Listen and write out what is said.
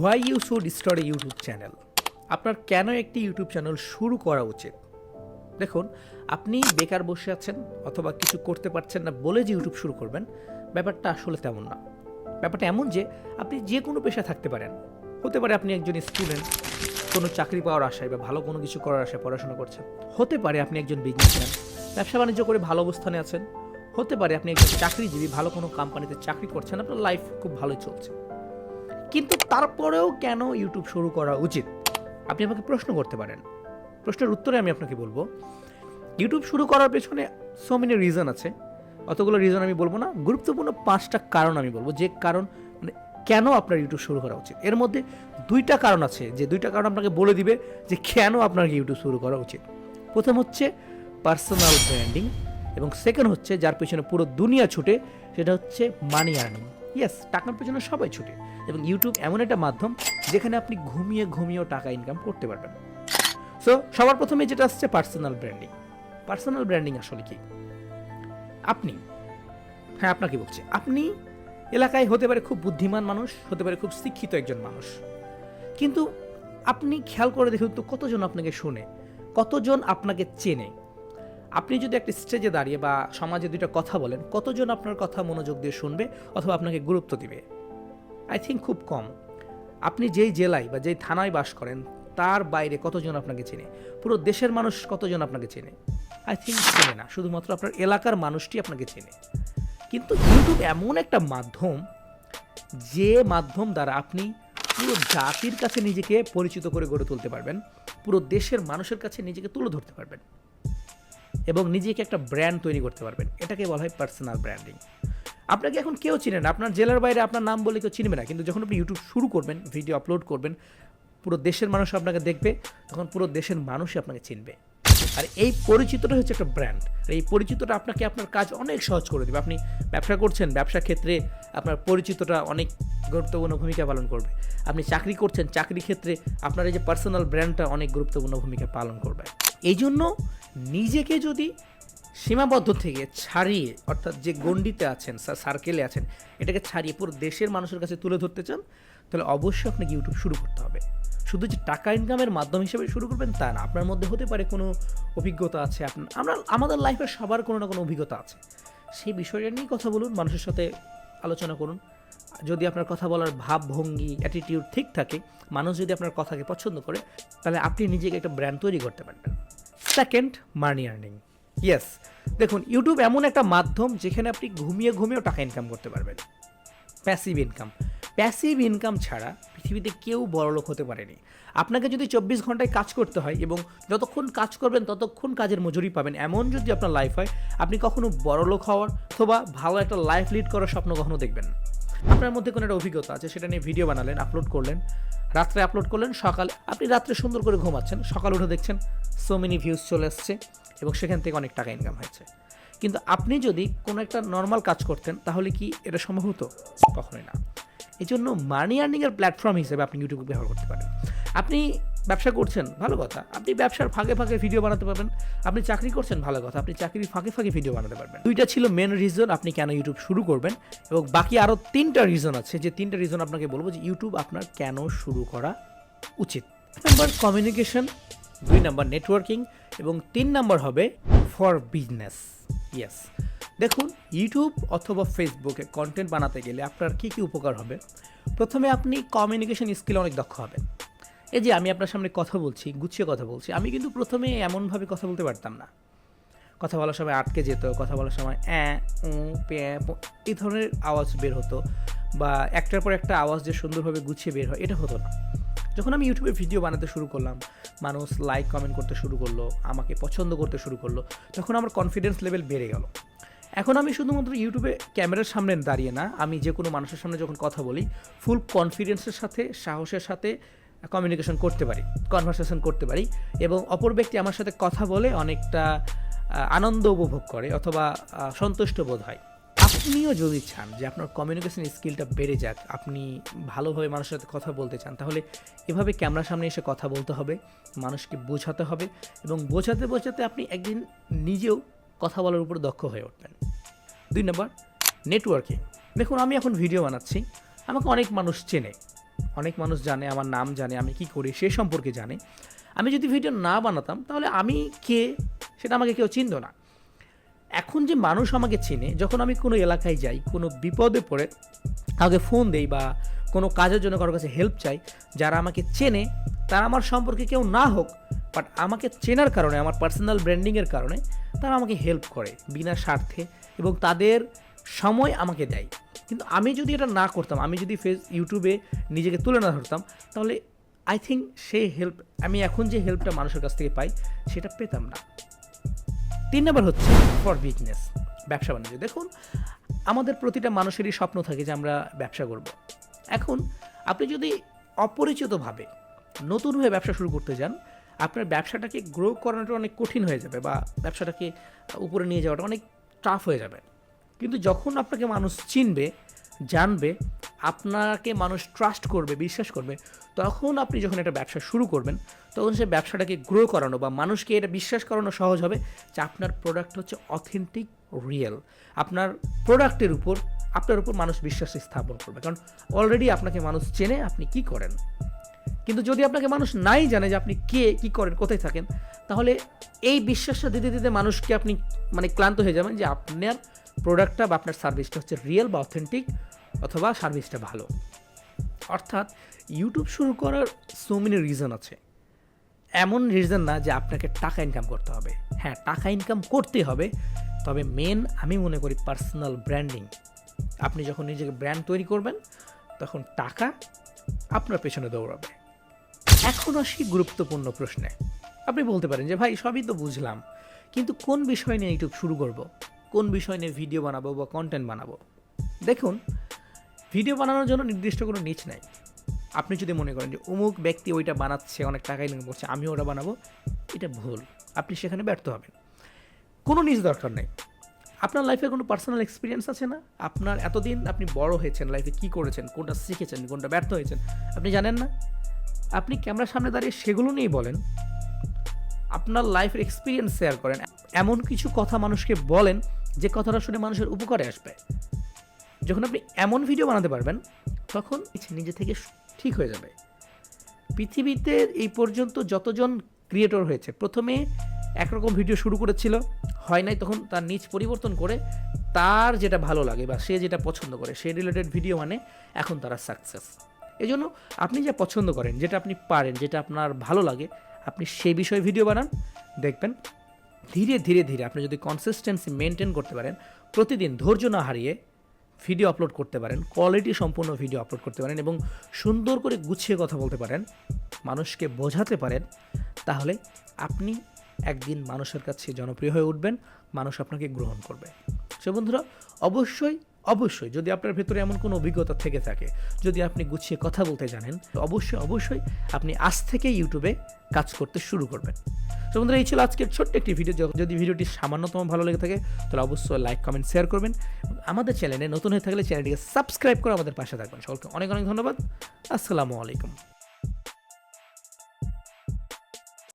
Why you should start a YouTube channel আপনার কেন একটি ইউটিউব চ্যানেল শুরু করা উচিত? দেখুন, আপনি বেকার বসে আছেন অথবা কিছু করতে পারছেন না বলে যে ইউটিউব শুরু করবেন, ব্যাপারটা আসলে তেমন না। ব্যাপারটা এমন যে, আপনি যে কোনো পেশা থাকতে পারেন। হতে পারে আপনি একজন স্টুডেন্ট কোনো চাকরি পাওয়ার আশায় বা ভালো কোনো কিছু করার আশায় পড়াশোনা করছেন। হতে পারে আপনি একজন বিজনেসম্যান ব্যবসা বাণিজ্য করে ভালো অবস্থানে আছেন। হতে পারে আপনি একজন চাকরিজীবী, ভালো কোনো কোম্পানিতে চাকরি করছেন, আপনার লাইফ খুব ভালোই চলছে। কিন্তু তারপরেও কেন ইউটিউব শুরু করা উচিত? আপনি আমাকে প্রশ্ন করতে পারেন। প্রশ্নের উত্তরে আমি আপনাকে বলব ইউটিউব শুরু করার পেছনে সো মেনি রিজন আছে। অতগুলো রিজন আমি বলব না, গুরুত্বপূর্ণ পাঁচটা কারণ আমি বলব। যে কারণ মানে কেন আপনার ইউটিউব শুরু করা উচিত? এর মধ্যে দুইটা কারণ আছে। যে দুইটা কারণ আপনাকে বলে দিবে যে কেন আপনার ইউটিউব শুরু করা উচিত। প্রথম হচ্ছে পার্সোনাল ব্র্যান্ডিং এবং সেকেন্ড হচ্ছে যার পেছনে পুরো দুনিয়া ছুটে, সেটা হচ্ছে মানি আর্নিং ইয়েস টাকার পেছনে সবাই ছুটে। এবং ইউটিউব এমন একটা মাধ্যম যেখানে আপনি ঘুমিয়ে ঘুমিয়েও টাকা ইনকাম করতে পারবেন। সো সবার প্রথমে যেটা আসছে পার্সোনাল ব্র্যান্ডিং পার্সোনাল ব্র্যান্ডিং আসলে কি? আপনি হ্যাঁ আপনাকে বলছি। আপনি এলাকায় হতে পারে খুব বুদ্ধিমান মানুষ, হতে পারে খুব শিক্ষিত একজন মানুষ। কিন্তু আপনি খেয়াল করে দেখুন তো কতজন আপনাকে শোনে, কতজন আপনাকে চেনে আপনি যদি একটা স্টেজে দাঁড়িয়ে বা সমাজে দুইটা কথা বলেন, কতজন আপনার কথা মনোযোগ দিয়ে শুনবে অথবা আপনাকে গুরুত্ব দিবে? আই থিঙ্ক খুব কম। আপনি যেই জেলায় বা যেই থানায় বাস করেন, তার বাইরে কতজন আপনাকে চেনে? পুরো দেশের মানুষ কতজন আপনাকে চেনে? আই থিঙ্ক চেনে না, শুধুমাত্র আপনার এলাকার মানুষটি আপনাকে চেনে। কিন্তু ইউটিউব এমন একটা মাধ্যম, যে মাধ্যম দ্বারা আপনি পুরো জাতির কাছে নিজেকে পরিচিত করে গড়ে তুলতে পারবেন, পুরো দেশের মানুষের কাছে নিজেকে তুলে ধরতে পারবেন। এবং নিজেকে একটা ব্র্যান্ড তৈরি করতে পারবেন। এটাকে বলা হয় পার্সোনাল ব্র্যান্ডিং আপনাকে এখন কেউ চিনে না, আপনার জেলার বাইরে আপনার নাম বলে কেউ চিনবে না, কিন্তু যখন আপনি ইউটিউব শুরু করবেন ভিডিও আপলোড করবেন, পুরো দেশের মানুষ আপনাকে দেখবে তখন পুরো দেশের মানুষই আপনাকে চিনবে। আর এই পরিচিতটা হচ্ছে একটা ব্র্যান্ড আর এই পরিচিতটা আপনাকে আপনার কাজ অনেক সহজ করে দেবে। আপনি ব্যবসা করছেন, ব্যবসা ক্ষেত্রে আপনার পরিচিতটা অনেক গুরুত্বপূর্ণ ভূমিকা পালন করবে। আপনি চাকরি করছেন, চাকরি ক্ষেত্রে আপনার এই যে পার্সোনাল ব্র্যান্ডটা অনেক গুরুত্বপূর্ণ ভূমিকা পালন করবে। এই জন্য নিজেকে যদি সীমাবদ্ধ থেকে ছাড়িয়ে, অর্থাৎ যে গণ্ডিতে আছেন সার্কেলে আছেন, এটাকে ছাড়িয়ে পুরো দেশের মানুষের কাছে তুলে ধরতে চান, তাহলে অবশ্যই আপনাকে ইউটিউব শুরু করতে হবে। শুধু যে টাকা ইনকামের মাধ্যম হিসেবে শুরু করবেন তা না, আপনার মধ্যে হতে পারে কোনো অভিজ্ঞতা আছে, আপনার, আমরা, আমাদের লাইফে সবার কোনো না কোনো অভিজ্ঞতা আছে। সেই বিষয়টা নিয়েই কথা বলুন, মানুষের সাথে আলোচনা করুন। যদি আপনার কথা বলার ভাব ভঙ্গি অ্যাটিটিউড ঠিক থাকে, মানুষ যদি আপনার কথাকে পছন্দ করে, তাহলে আপনি নিজেকে একটা ব্র্যান্ড তৈরি করতে পারবেন। সেকেন্ড মানি আর্নিং ইয়েস দেখুন ইউটিউব এমন একটা মাধ্যম যেখানে আপনি ঘুমিয়ে ঘুমিয়েও টাকা ইনকাম করতে পারবেন। প্যাসিভ ইনকাম প্যাসিভ ইনকাম ছাড়া পৃথিবীতে কেউ বড়লোক হতে পারেনি। আপনাকে যদি চব্বিশ ঘন্টায় কাজ করতে হয় এবং যতক্ষণ কাজ করবেন, ততক্ষণ কাজের মজুরি পাবেন। এমন যদি আপনার লাইফ হয়, আপনি কখনো বড়লোক হওয়ার অথবা ভালো একটা লাইফ লিড করার স্বপ্ন কখনো দেখবেন না। আপনার মধ্যে কোনো একটা অভিজ্ঞতা আছে, সেটা নিয়ে ভিডিও বানালেন আপলোড করলেন, রাত্রে আপলোড করলেন, সকাল, আপনি রাত্রে সুন্দর করে ঘুমাচ্ছেন, সকাল উঠে দেখছেন সো মেনি ভিউজ চলে আসছে এবং সেখান থেকে অনেক টাকা ইনকাম হয়েছে। কিন্তু আপনি যদি কোনো একটা নর্মাল কাজ করতেন, তাহলে কি এটা সম্ভব হতো? কখনোই না। এই জন্য মানি আর্নিংয়ের প্ল্যাটফর্ম হিসেবে আপনি ইউটিউব ব্যবহার করতে পারেন। আপনি ব্যবসা করছেন, ভালো কথা। আপনি ব্যবসার ফাঁকে ফাঁকে ভিডিও বানাতে পারবেন। আপনি চাকরি করছেন, ভালো কথা। আপনি চাকরির ফাঁকে ফাঁকে ভিডিও বানাতে পারবেন। দুইটা ছিল মেন রিজন আপনি কেন ইউটিউব শুরু করবেন এবং বাকি আরও তিনটা রিজন আছে। যে তিনটা রিজন আপনাকে বলব যে ইউটিউব আপনার কেন শুরু করা উচিত। নাম্বার কমিউনিকেশন দুই নাম্বার নেটওয়ার্কিং এবং তিন নাম্বার হবে ফর বিজনেস ইয়েস দেখুন ইউটিউব অথবা ফেসবুকে কন্টেন্ট বানাতে গেলে আপনার কী কী উপকার হবে? প্রথমে আপনি কমিউনিকেশন স্কিল অনেক দক্ষ হবেন। এই যে আমি আপনার সামনে কথা বলছি, গুছিয়ে কথা বলছি, আমি কিন্তু প্রথমে এমনভাবে কথা বলতে পারতাম না। কথা বলার সময় আটকে যেত, কথা বলার সময় অ্যাঁ, উ এই ধরনের আওয়াজ বের হতো বা একটার পর একটা আওয়াজ যে সুন্দরভাবে গুছিয়ে বের হয়, এটা হতো না। যখন আমি ইউটিউবে ভিডিও বানাতে শুরু করলাম, মানুষ লাইক কমেন্ট করতে শুরু করল, আমাকে পছন্দ করতে শুরু করল, তখন আমার কনফিডেন্স লেভেল বেড়ে গেল। এখন আমি শুধুমাত্র ইউটিউবে ক্যামেরার সামনে দাঁড়িয়ে না, আমি যে কোনো মানুষের সামনে যখন কথা বলি ফুল কনফিডেন্সের সাথে, সাহসের সাথে কমিউনিকেশন করতে পারি কনভারসেশন করতে পারি এবং অপর ব্যক্তি আমার সাথে কথা বলে অনেকটা আনন্দ উপভোগ করে অথবা সন্তুষ্ট বোধ হয়। আপনিও যদি চান যে আপনার কমিউনিকেশন স্কিলটা বেড়ে যাক, আপনি ভালোভাবে মানুষের সাথে কথা বলতে চান, তাহলে এভাবে ক্যামেরার সামনে এসে কথা বলতে হবে, মানুষকে বোঝাতে হবে এবং বোঝাতে বোঝাতে আপনি একদিন নিজেও কথা বলার উপর দক্ষ হয়ে উঠবেন। দুই নম্বর নেটওয়ার্কিং দেখুন, আমি এখন ভিডিও বানাচ্ছি, আমাকে অনেক মানুষ চেনে। অনেক মানুষ জানে, আমার নাম জানে, আমি কি করি, সে সম্পর্কে জানে। আমি যদি ভিডিও না বানাতাম, তাহলে আমি কে সেটা আমাকে কেউ চিনতো না। এখন যে মানুষ আমাকে চেনে, যখন আমি কোনো এলাকায় যাই, কোনো বিপদে পড়ে আগে ফোন দেই বা কোনো কাজের জন্য কারোর কাছে হেল্প চাই, যারা আমাকে চেনে, তারা আমার সম্পর্কে কেউ না হোক বাট আমাকে চেনার কারণে, আমার পার্সোনাল ব্র্যান্ডিংয়ের কারণে, তারা আমাকে হেল্প করে বিনা স্বার্থে এবং তাদের সময় আমাকে দেয়। কিন্তু আমি যদি এটা না করতাম, আমি যদি ফেস ইউটিউবে নিজেকে তুলে না ধরতাম, তাহলে আই থিঙ্ক সেই হেল্প আমি এখন যে হেল্পটা মানুষের কাছ থেকে পাই, সেটা পেতাম না। তিন নম্বর হচ্ছে ফর বিজনেস ব্যবসা বাণিজ্য। দেখুন, আমাদের প্রতিটা মানুষেরই স্বপ্ন থাকে যে আমরা ব্যবসা করব। এখন আপনি যদি অপরিচিতভাবে নতুনভাবে ব্যবসা শুরু করতে যান, আপনার ব্যবসাটাকে গ্রো করানোটা অনেক কঠিন হয়ে যাবে বা ব্যবসাটাকে উপরে নিয়ে যাওয়াটা অনেক টাফ হয়ে যাবে। কিন্তু যখন আপনাকে মানুষ চিনবে, জানবে, আপনাকে মানুষ ট্রাস্ট করবে, বিশ্বাস করবে, তখন আপনি যখন একটা ব্যবসা শুরু করবেন, তখন সে ব্যবসাটাকে গ্রো করানো বা মানুষকে এটা বিশ্বাস করানো সহজ হবে যে আপনার প্রোডাক্ট হচ্ছে অথেন্টিক রিয়েল আপনার প্রোডাক্টের উপর, আপনার উপর মানুষ বিশ্বাস স্থাপন করবে। কারণ অলরেডি আপনাকে মানুষ চেনে আপনি কি করেন। কিন্তু যদি আপনাকে মানুষ নাই জানে যে আপনি কে, কি করেন, কোথায় থাকেন, তাহলে এই বিশ্বাসটা দিতে দিতে মানুষকে আপনি মানে ক্লান্ত হয়ে যাবেন যে আপনার প্রোডাক্টটা বা আপনার সার্ভিসটা হচ্ছে রিয়েল বা অথেন্টিক অথবা সার্ভিসটা ভালো। অর্থাৎ ইউটিউব শুরু করার সো মেনি রিজন আছে। এমন রিজন না যে আপনাকে টাকা ইনকাম করতে হবে। হ্যাঁ টাকা ইনকাম করতে হবে, তবে মেন আমি মনে করি পার্সোনাল ব্র্যান্ডিং আপনি যখন নিজেকে ব্র্যান্ড তৈরি করবেন, তখন টাকা আপনার পেছনে দৌড়াবে। এখন আসি গুরুত্বপূর্ণ প্রশ্নে। আপনি বলতে পারেন যে, ভাই, সবই তো বুঝলাম, কিন্তু কোন বিষয় নিয়ে ইউটিউব শুরু করব? কোন বিষয় নিয়ে ভিডিও বানাবো বা কন্টেন্ট বানাবো? দেখুন ভিডিও বানানোর জন্য নির্দিষ্ট কোনো নিচ নাই। আপনি যদি মনে করেন যে অমুক ব্যক্তি ওইটা বানাচ্ছে, অনেক টাকা ইনকাম করছে, আমি ওটা বানাবো, এটা ভুল। আপনি সেখানে ব্যর্থ হবেন। কোনো নিজ দরকার নেই। আপনার লাইফে কোনো পার্সোনাল এক্সপিরিয়েন্স আছে না? আপনার এতদিন আপনি বড় হয়েছেন লাইফে কী করেছেন, কোনটা শিখেছেন, কোনটা ব্যর্থ হয়েছেন, আপনি জানেন না? আপনি ক্যামেরার সামনে দাঁড়িয়ে সেগুলো নিয়েই বলেন। আপনার লাইফের এক্সপিরিয়েন্স শেয়ার করেন। এমন কিছু কথা মানুষকে বলেন যে কথাটা শুনে মানুষের উপকারে আসবে। যখন আপনি এমন ভিডিও বানাতে পারবেন, তখন নিজে থেকে ঠিক হয়ে যাবে। পৃথিবীতে এই পর্যন্ত যতজন ক্রিয়েটর হয়েছে, প্রথমে একরকম ভিডিও শুরু করেছিল, হয় নাই তখন তার নিজ পরিবর্তন করে তার যেটা ভালো লাগে বা সে যেটা পছন্দ করে, সে রিলেটেড ভিডিও মানে এখন তারা সাকসেস এই জন্য আপনি যা পছন্দ করেন, যেটা আপনি পারেন, যেটা আপনার ভালো লাগে, আপনি সেই বিষয়ে ভিডিও বানান, দেখবেন ধীরে ধীরে ধীরে আপনি যদি কনসিস্টেন্সি মেনটেন করতে পারেন, প্রতিদিন ধৈর্য না হারিয়ে ভিডিও আপলোড করতে পারেন কোয়ালিটি সম্পূর্ণ ভিডিও আপলোড করতে পারেন এবং সুন্দর করে গুছিয়ে কথা বলতে পারেন, মানুষকে বোঝাতে পারেন, তাহলে আপনি একদিন মানুষের কাছে জনপ্রিয় হয়ে উঠবেন, মানুষ আপনাকে গ্রহণ করবে। সে বন্ধুরা, অবশ্যই অবশ্যই যদি আপনার ভেতরে এমন কোনো অভিজ্ঞতা থেকে থাকে, যদি আপনি গুছিয়ে কথা বলতে জানেন অবশ্যই অবশ্যই আপনি আজ থেকে ইউটিউবে কাজ করতে শুরু করবেন। তো বন্ধুরা, এই ছিল আজকের ছোট্ট একটি ভিডিও যদি ভিডিওটি সামান্যতম ভালো লেগে থাকে, তাহলে অবশ্যই লাইক কমেন্ট শেয়ার করবেন। আমাদের চ্যানেলে নতুন হয়ে থাকলে চ্যানেলটিকে সাবস্ক্রাইব করে আমাদের পাশে থাকবেন। সকলকে অনেক অনেক ধন্যবাদ। আসসালামু আলাইকুম।